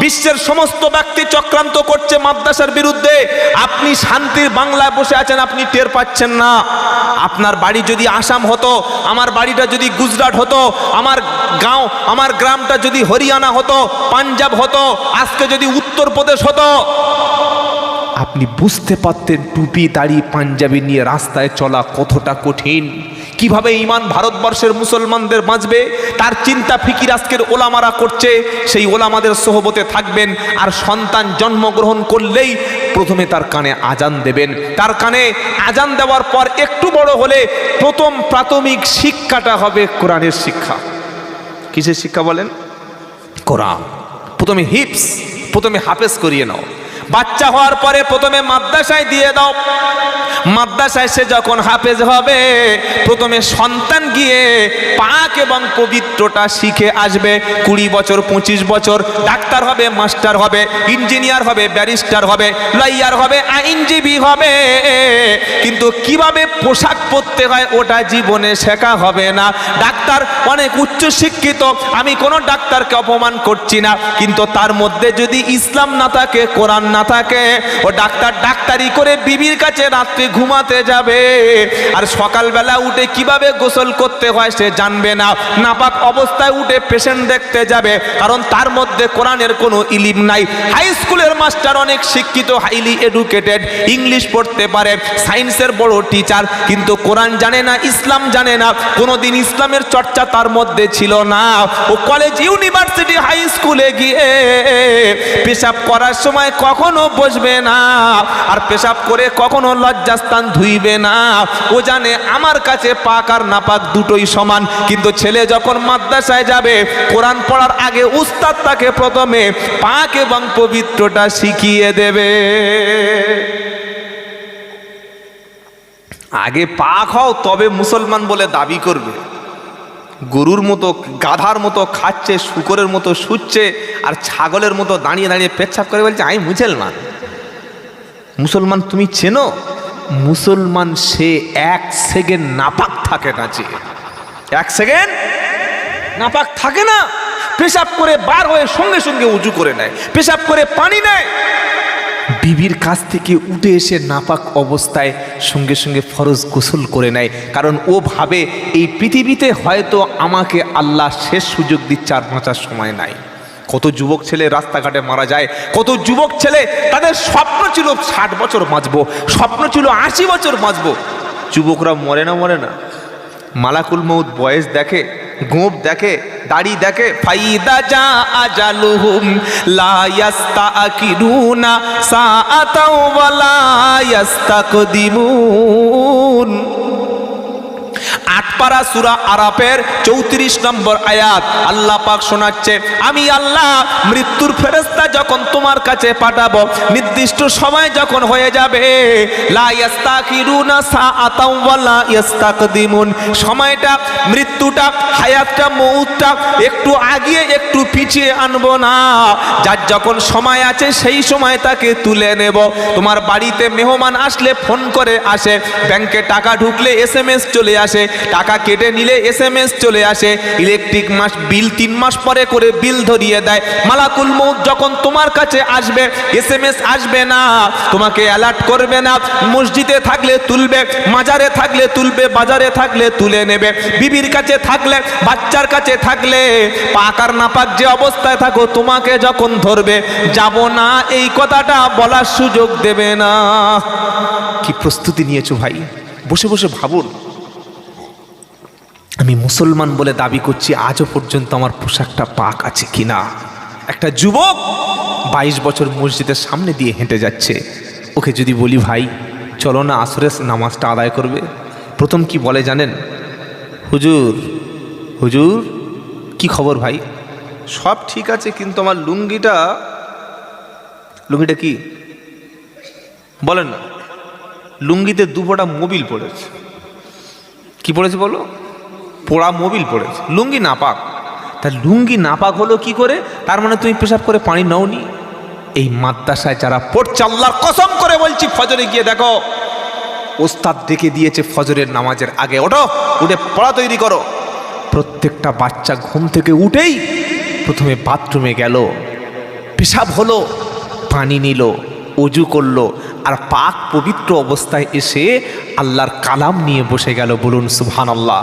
বিশ্বের সমস্ত ব্যক্তি চক্রান্ত করছে মাদ্রাসার বিরুদ্ধে। আপনি শান্তির বাংলায় বসে আছেন, আপনি টের পাচ্ছেন না। আপনার বাড়ি যদি আসাম হতো, আমার বাড়িটা যদি গুজরাট হতো, আমার গাঁও, আমার গ্রামটা যদি হরিয়ানা হতো, পাঞ্জাব হতো, আজকে যদি উত্তরপ্রদেশ হতো, আপনি বুঝতে পারতেন টুপি, দাড়ি, পাঞ্জাবি নিয়ে রাস্তায় চলা কতটা কঠিন। কীভাবে ইমান ভারতবর্ষের মুসলমানদের বাঁচবে, তার চিন্তা ফিকির আজকের ওলামারা করছে, সেই ওলামাদের সহবতে থাকবেন আর সন্তান জন্মগ্রহণ করলেই প্রথমে তার কানে আজান দেবেন। তার কানে আজান দেওয়ার পর একটু বড় হলে প্রথম প্রাথমিক শিক্ষাটা হবে কোরআনের শিক্ষা। কিসের শিক্ষা বলেন? কোরআন। প্রথমে হিপস প্রথমে হাফেজ করিয়ে নাও। বাচ্চা হওয়ার পরে প্রথমে মাদ্রাসায় দিয়ে দাও। মাদ্রাসায় সে যখন হাফেজ হবে, প্রথমে সন্তান গিয়ে পাক এবং পবিত্রটা শিখে আসবে। কুড়ি বছর, পঁচিশ বছর, ডাক্তার হবে, মাস্টার হবে, ইঞ্জিনিয়ার হবে, ব্যারিস্টার হবে, লয়ার হবে, আইনজীবী হবে। কিন্তু কীভাবে পোশাক পরতে হয় ওটা জীবনে শেখা হবে না। ডাক্তার অনেক উচ্চ শিক্ষিত, আমি কোনো ডাক্তারকে অপমান করছি না। কিন্তু তার মধ্যে যদি ইসলাম না থাকে, কোরআন না থাকে, ও ডাক্তার ডাক্তারি করে বিবির কাছে রাত্রে ঘুমাতে যাবে। আর সকালবেলা উঠে কীভাবে গোসল করতে হয় সে জানবে না। নাপাক অবস্থায় উঠে পেশেন্ট দেখতে যাবে, কারণ তার মধ্যে কোরআনের কোনো ইলিম নাই। হাই স্কুলের মাস্টার অনেক শিক্ষিত হাইলি এডুকেটেড ইংলিশ পড়তে পারে সায়েন্সের বড় টিচার কিন্তু কোরআন জানে না, ইসলাম জানে না, কোনোদিন ইসলামের চর্চা তার মধ্যে ছিল না। ও কলেজ ইউনিভার্সিটি হাই স্কুলে গিয়ে পেশাব করার সময় কখনো বসবে না। আর পেশাব করে কখনো লজ্জাস্থান ধুইবে না। ও জানে আমার কাছে পাক আর নাপাক দুটোই সমান। কিন্তু ছেলে যখন মাদ্রাসায় যাবে, কোরআন পড়ার আগে উস্তাদ তাকে প্রথমে পাক এবং পবিত্রটা শিখিয়ে দেবে। আগে পাক হও, তবে মুসলমান বলে দাবি করবে। গরুর মতো, গাধার মতো খাচ্ছে, শুকরের মতো শুচ্ছে, আর ছাগলের মতো দাঁড়িয়ে দাঁড়িয়ে পেচ্ছাপ করে বলছে আমি মুসলমান। মুসলমান তুমি চেনো? মুসলমান সে এক সেকেন্ড নাপাক থাকে না যে। এক সেকেন্ড নাপাক থাকে না। পেশাব করে বার হয়ে সঙ্গে সঙ্গে উঁচু করে নেয়। পেশাব করে পানি নেয়। বিবির কাছ থেকে উঠে এসে নাপাক অবস্থায় সঙ্গে সঙ্গে ফরজ গোসল করে নেয়। কারণ ও ভাবে এই পৃথিবীতে হয়তো আমাকে আল্লাহ শেষ সুযোগ দিচ্ছে আর বাঁচার সময় নাই। কত যুবক ছেলে রাস্তাঘাটে মারা যায়, কত যুবক ছেলে তাদের স্বপ্ন ছিল ষাট বছর বাঁচবো, স্বপ্ন ছিল আশি বছর বাঁচবো। যুবকরা মরে না মরে না। মালাকুল মৌত বয়স দেখে গোপ দেখে দাড়ি দেখে ফাইদা যা আজালুহুম লা ইয়াস্তাকিরুনা সাআতাও ওয়ালা ইয়াস্তাকদিমুন। আটপাড়া সুরা আরাফের চৌত্রিশ নম্বর আয়াত। আল্লাহ পাক শোনাচ্ছে, আমি আল্লাহ মৃত্যুর ফেরেস্তা যখন তোমার কাছে পাঠাবো, নির্দিষ্ট সময় যখন হয়ে যাবে সময়টা, মৃত্যুটা, হায়াতটা, মৌতটা একটু আগিয়ে, একটু পিছিয়ে আনব না। যার যখন সময় আছে সেই সময় তাকে তুলে নেব। তোমার বাড়িতে মেহমান আসলে ফোন করে আসে, ব্যাংকে টাকা ঢুকলে এস চলে আসে টাকা কেটে নিলে এস এম এস চলে আসে। ইলেকট্রিক মাস বিল তিন মাস পরে করে বিল ধরিয়ে দেয়। মালাকুল মৌত যখন তোমার কাছে আসবে এস আসবে না, তোমাকে অ্যালার্ট করবে না। মসজিদে থাকলে তুলবে, মাজারে থাকলে তুলবে, বাজারে থাকলে তুলে নেবে। বিবির কাছে থাকলে, বাচ্চার কাছে থাকলে, পাকার নাপাক যে অবস্থায় থাকো, তোমাকে যখন ধরবে, যাব না, এই কথাটা বলার সুযোগ দেবে না। কি প্রস্তুতি নিয়েছো ভাই? বসে বসে ভাবুন। আমি মুসলমান বলে দাবি করছি, আজও পর্যন্ত আমার পোশাকটা পাক আছে কিনা? একটা যুবক বাইশ বছর মসজিদের সামনে দিয়ে হেঁটে যাচ্ছে। ওকে যদি বলি, ভাই, চলো না, আসরের নামাজটা আদায় করবে। প্রথম কি বলে জানেন? হুজুর হুজুর, কি খবর ভাই? সব ঠিক আছে, কিন্তু আমার লুঙ্গিটা লুঙ্গিটা কি? বলেন না, লুঙ্গিতে দুপোটা মোবিল পড়েছে। কি পড়েছে বলো? পোড়া মোবিল পড়েছে, লুঙ্গি নাপাক। তা লুঙ্গি নাপাক হলো কি করে? তার মানে তুমি পেশাব করে পানি নাওনি। এই মাদ্রাসায় যারা পড়ছে, আল্লাহর কসম করে বলছি, ফজরে গিয়ে দেখো, ওস্তাদ ডেকে দিয়েছে ফজরের নামাজের আগে, ওঠো, উঠে পড়া তৈরি করো। প্রত্যেকটা বাচ্চা ঘুম থেকে উঠেই প্রথমে বাথরুমে গেল, পেশাব হলো, পানি নিল। অজু করল আর পাক পবিত্র অবস্থায় এসে আল্লাহর কালাম নিয়ে বসে গেল। বলুন সুহান আল্লাহ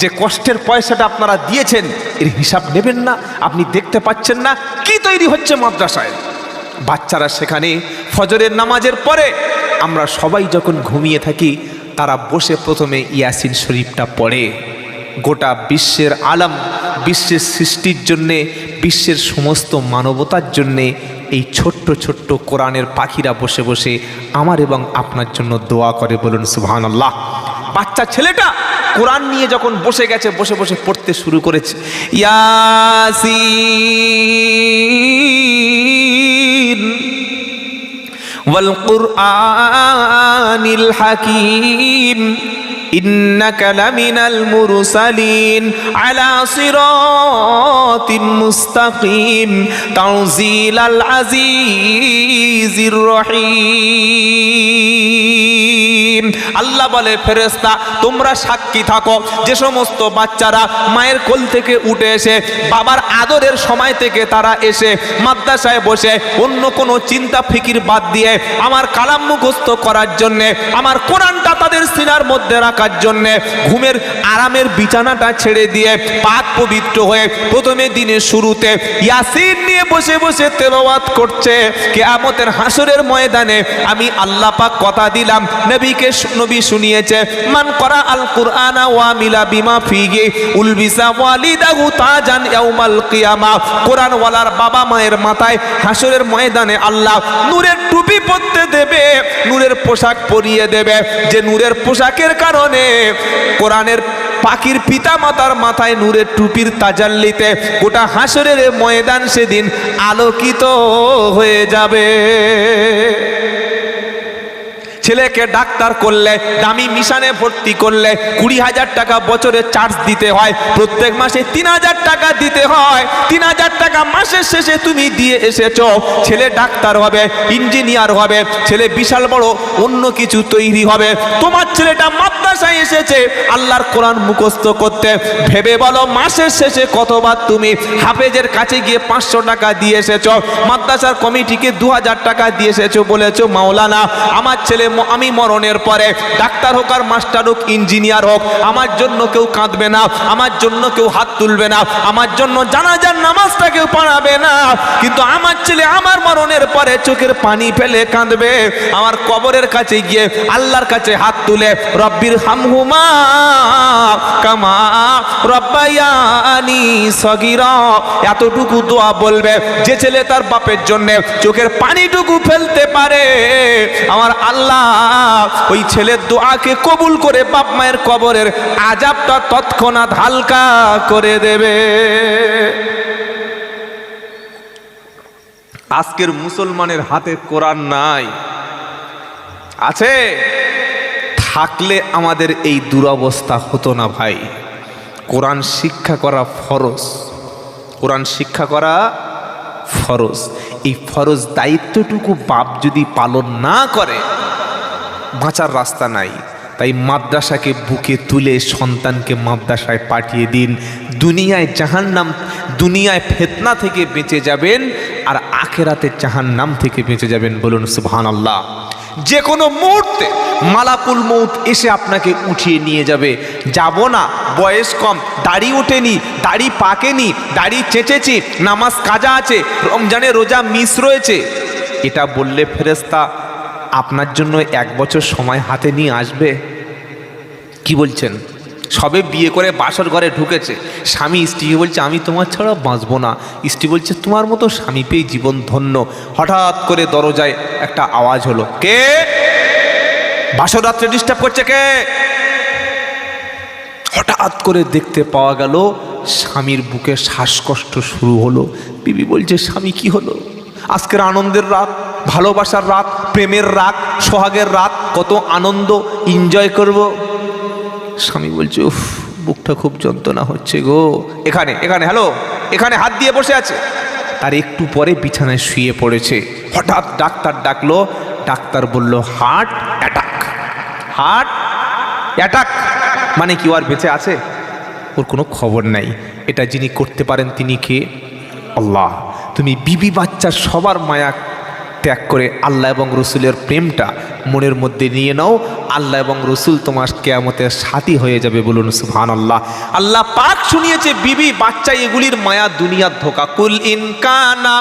যে কষ্টের পয়সাটা আপনারা দিয়েছেন, এর হিসাব নেবেন না, আপনি দেখতে পাচ্ছেন না কি তৈরি হচ্ছে মাদ্রাসায়। বাচ্চারা সেখানে ফজরের নামাজের পরে আমরা সবাই যখন ঘুমিয়ে থাকি, তারা বসে প্রথমে ইয়াসিন শরীফটা পড়ে। গোটা বিশ্বের আলাম, বিশ্বের সৃষ্টির জন্যে, বিশ্বের সমস্ত মানবতার জন্যে এই ছোট্ট ছোট্ট কোরআনের পাখিরা বসে বসে আমার এবং আপনার জন্য দোয়া করে বলুন সুহান আল্লাহ বাচ্চা ছেলেটা কোরআন নিয়ে যখন বসে গেছে, বসে বসে পড়তে শুরু করেছে। ইয়াসিন হাকিম। إنك لمن المرسلين على صراط مستقيم تنزيل العزيز الرحيم আল্লাহ বলে ফেরেস্তা তোমরা সাক্ষী থাকো যে সমস্ত বাচ্চারা মায়ের কোল থেকে উঠে এসে বাবার আদরের সময় থেকে তারা এসে মাদ্রাসায় বসে অন্য কোনো চিন্তা ফিকির বাদ দিয়ে আমার কালাম মুখস্থ করার জন্যে আমার কোরআনটা তাদের সিনার মধ্যে রাখার জন্যে ঘুমের আরামের বিছানাটা ছেড়ে দিয়ে পাক পবিত্র হয়ে প্রথমে দিনের শুরুতে ইয়াসিন নিয়ে বসে বসে তেলাওয়াত করছে। কেয়ামতের হাসরের ময়দানে আমি আল্লাহ পাক কথা দিলাম, নবীকে নবী শুনিয়েছে, মান করা আল কুরআনা ওয়া মিলা বিমা ফিহি উলবিসা ওয়ালিদাহু তাজান ইয়াউমাল কিয়ামা। কোরআন ওয়ালার বাবা মায়ের মাথায় হাসরের ময়দানে আল্লাহ নূরের টুপি পরতে দেবে, নূরের পোশাক পরিয়ে দেবে। যে নূরের পোশাকের কারণে কোরআনের পাখির পিতা মাতার মাথায় নূরের টুপির তাজাল্লিতে গোটা হাসরের ময়দান সেদিন আলোকিত হয়ে যাবে। ছেলেকে ডাক্তার করলে, দামি মিশানে ভর্তি করলে কুড়ি হাজার টাকা বছরে চার্জ দিতে হয়, প্রত্যেক মাসে তিন হাজার টাকা দিতে হয়, তিন হাজার টাকা মাসের শেষে তুমি দিয়ে এসেছ, ছেলে ডাক্তার হবে ইঞ্জিনিয়ার হবে, ছেলে বিশাল বড়, অন্য কিছু তৈরি হবে। তোমার ছেলেটা মাদ্রাসায় এসেছে, আল্লাহর কোরআন মুখস্থ করতে। ভেবে বলো মাসের শেষে কতবার তুমি হাফেজের কাছে গিয়ে পাঁচশো টাকা দিয়ে এসেছ, মাদ্রাসার কমিটিকে দু হাজার টাকা দিয়ে এসেছ বলেছ, মাওলানা, আমার ছেলে আমি মরণের পরে ডাক্তার হোক আর মাস্টার হোক, ইঞ্জিনিয়ার হোক, আমার জন্য কেউ কাঁদবে না, আমার জন্য কেউ হাত তুলবে না, আমার জন্য জানাজার নামাজটা কেউ পড়াবে না। কিন্তু আমার ছেলে আমার মরণের পরে চোখের পানি ফেলে কাঁদবে। আমার কবরের কাছে গিয়ে আল্লাহর কাছে হাত তুলে, রব্বির হামহুমা কামা রব্বায়ানি সগিরা। এতটুকু দোয়া বলবে যে ছেলে তার বাপের জন্য চোখের পানিটুকু ফেলতে পারে। আমার আল্লাহ ওই ছেলের দোয়াকে কবুল করে বাপ মায়ের কবরের আজাবটা তৎক্ষণাৎ হালকা করে দেবে। আজকের মুসলমানের হাতে কোরআন নাই। আছে? থাকলে আমাদের এই দুরবস্থা হতো না ভাই। কোরআন শিক্ষা করা ফরজ। কোরআন শিক্ষা করা ফরজ। এই ফরজ দায়িত্বটুকু বাপ যদি পালন না করে বাঁচার রাস্তা নাই। তাই মাদ্রাসাকে বুকে তুলে সন্তানকে মাদ্রাসায় পাঠিয়ে দিন। দুনিয়ায় জাহান্নাম, দুনিয়ায় ফেতনা থেকে বেঁচে যাবেন আর আখেরাতে জাহান্নাম থেকে বেঁচে যাবেন বলুন সুবহান আল্লাহ যে কোনো মুহূর্তে মালাকুল মৌত এসে আপনাকে উঠিয়ে নিয়ে যাবে। যাব না, বয়স কম, দাড়ি ওঠেনি দাড়ি পাকেনি, দাড়ি চেঁচেছি, নামাজ কাজা আছে, রমজানে রোজা মিস রয়েছে। এটা বললে ফেরেস্তা আপনার জন্য এক বছর সময় হাতে নিয়ে আসবে? কি বলছেন? সবে বিয়ে করে বাসর ঘরে ঢুকেছে। স্বামী স্ত্রীকে বলছে, আমি তোমার ছাড়া বাঁচবো না। স্ত্রী বলছে, তোমার মতো স্বামী পেয়ে জীবন ধন্য। হঠাৎ করে দরজায় একটা আওয়াজ হলো। কে? বাসর রাত্রে ডিস্টার্ব করছে কে? হঠাৎ করে দেখতে পাওয়া গেল, স্বামীর বুকে শ্বাসকষ্ট শুরু হলো। বিবি বলছে, স্বামী, কি হলো? আজকের আনন্দের রাত ভালোবাসার রাত, প্রেমের রাত, সোহাগের রাত, কত আনন্দ এনজয় করব। স্বামী বলছে, উফ, বুকটা খুব যন্ত্রণা হচ্ছে গো। এখানে এখানে হ্যালো এখানে হাত দিয়ে বসে আছে। তার একটু পরে বিছানায় শুয়ে পড়েছে। হঠাৎ ডাক্তার ডাকলো, ডাক্তার বলল হার্ট অ্যাটাক হার্ট অ্যাটাক মানে কি আর বেঁচে আছে? ওর কোনো খবর নাই। এটা যিনি করতে পারেন তিনি কে? আল্লাহ। তুমি বিবি বাচ্চার সবার মায়া ত্যাগ করে আল্লাহ এবং রসুলের প্রেমটা মনের মধ্যে নিয়ে নাও। আল্লাহ এবং রসুল তোমার কেয়ামতের সাথী হয়ে যাবে বলুন সুহান আল্লাহ আল্লাহ পাক শুনিয়েছে, বিবি, বাচ্চা, এগুলির মায়া দুনিয়ার ধোকা। কুল ইনকানা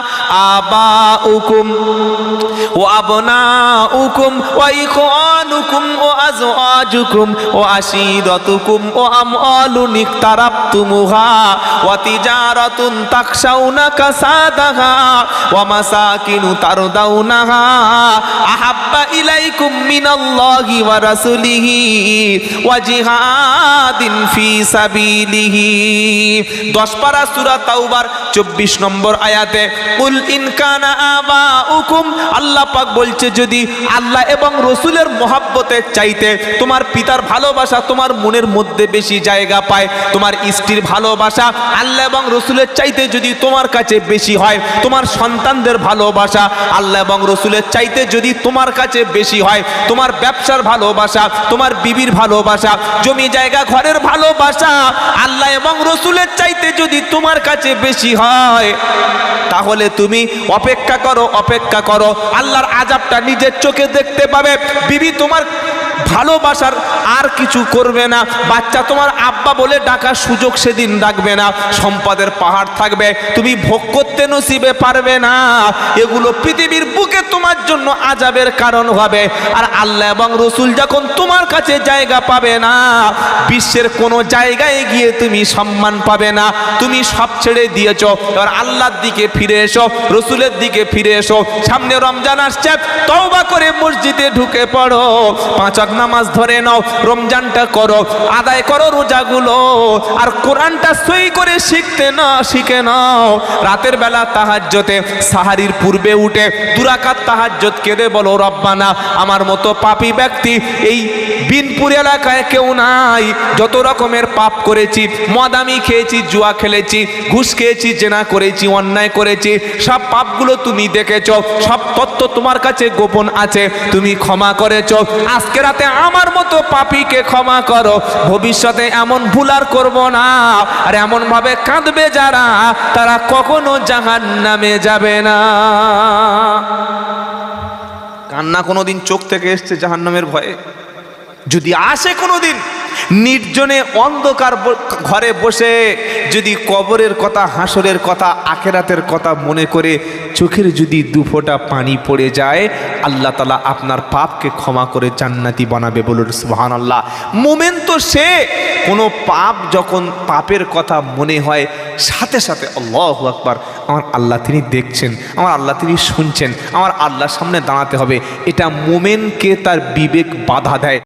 আবা উকুম ও আবনা উকুম ও ইখানুকুম ও আজওয়াজুকুম ও আশিরাতুকুম ও আমআলুন ইকতারাবতুমুহা ওয়া তিজারাতুন তাখশাউনা কাসাদাহা ওয়া মাসাকিনু তারদাউনাহা আহাব্বা ইলাইকুম মিনাল্লাহি ওয়া রাসূলিহি ওয়া জিহাদিন ফি সাবিলিহি 10 পারা সূরা তাওবার 24 নম্বর আয়াতে, কুল ইন কানা আবাউকুম আল্লাহ পাক বলছে, যদি আল্লাহ এবং রসুলের মহাব্বতের চাইতে তোমার পিতার ভালোবাসা তোমার মনের মধ্যে বেশি জায়গা পায়, তোমার স্ত্রীর ভালোবাসা আল্লাহ এবং রসুলের চাইতে যদি তোমার কাছে বেশি হয়, তোমার সন্তানদের ভালোবাসা আল্লাহ এবং রসুলের চাইতে যদি তোমার কাছে বেশি হয়, তোমার ব্যবসার ভালোবাসা, তোমার বিবির ভালোবাসা, জমি জায়গা, ঘরের ভালোবাসা, আল্লাহ এবং রসুলের চাইতে যদি তোমার কাছে বেশি হয়, তাহলে তুমি অপেক্ষা করো অপেক্ষা করো। আল্লাহর আজাবটা নিজের চোখে দেখতে পাবে। বিবি তোমার ভালোবাসার আর কিছু করবে না। বাচ্চা তোমার আব্বা বলে ডাকার সুযোগ সেদিন রাখবে না। সম্পদের পাহাড় থাকবে, তুমি ভোগ করতে নসিবে পারবে না। এগুলো পৃথিবীর বুকে তোমার জন্য আজাবের কারণ হবে। আর আল্লাহ এবং রসুল যখন তোমার কাছে জায়গা পাবে না, বিশ্বের কোনো জায়গায় গিয়ে তুমি সম্মান পাবে না। তুমি সব ছেড়ে দিয়েছ, এবার আল্লাহর দিকে ফিরে এসো, রসুলের দিকে ফিরে এসো। সামনে রমজান আসছে, তওবা করে মসজিদে ঢুকে পড়ো। পাঁচ ওয়াক্ত নামাজ ধরে নাও রমজানটা করো, আদায় করো রোজাগুলো, আর কোরআনটা সই করে শিখতে না, শিখে নাও। রাতের বেলা তাহাজ্জতে সাহারির পূর্বে উঠে দুরাকাত তাহাজ্জত কেঁদে বলো, রব্বানা, আমার মতো পাপী ব্যক্তি এই বিনপুর এলাকায় কেউ নাই। যত রকমের পাপ করেছি, মদামি খেয়েছি, জুয়া খেলেছি, ঘুষ খেয়েছি, জেনা করেছি, অন্যায় করেছি, সব পাপগুলো তুমি দেখেছ, সব তথ্য তোমার কাছে গোপন আছে, তুমি ক্ষমা করেছ। আজকে রাতে আমার মতো পাপীকে ক্ষমা করো। ভবিষ্যতে এমন ভুল আর করব না। আর এমন ভাবে কাঁদবে যারা, তারা কখনো জাহান নামে যাবে না। কান্না কোনোদিন চোখ থেকে এসছে জাহান্নামের ভয়ে। যদি আসে কোনোদিন নির্জনে অন্ধকার ঘরে বসে যদি কবরের কথা, হাসরের কথা, আখেরাতের কথা মনে করে চোখের যদি দুফোঁটা পানি পড়ে যায়, আল্লাহ তালা আপনার পাপকে ক্ষমা করে জান্নাতি বানাবে বলুন সুহান আল্লাহ মোমেন তো সে, কোনো পাপ যখন পাপের কথা মনে হয়, সাথে সাথে আল্লাহ আকবার, আমার আল্লাহ তিনি দেখছেন, আমার আল্লাহ তিনি শুনছেন, আমার আল্লাহর সামনে দাঁড়াতে হবে। এটা মোমেনকে তার বিবেক বাধা দেয়।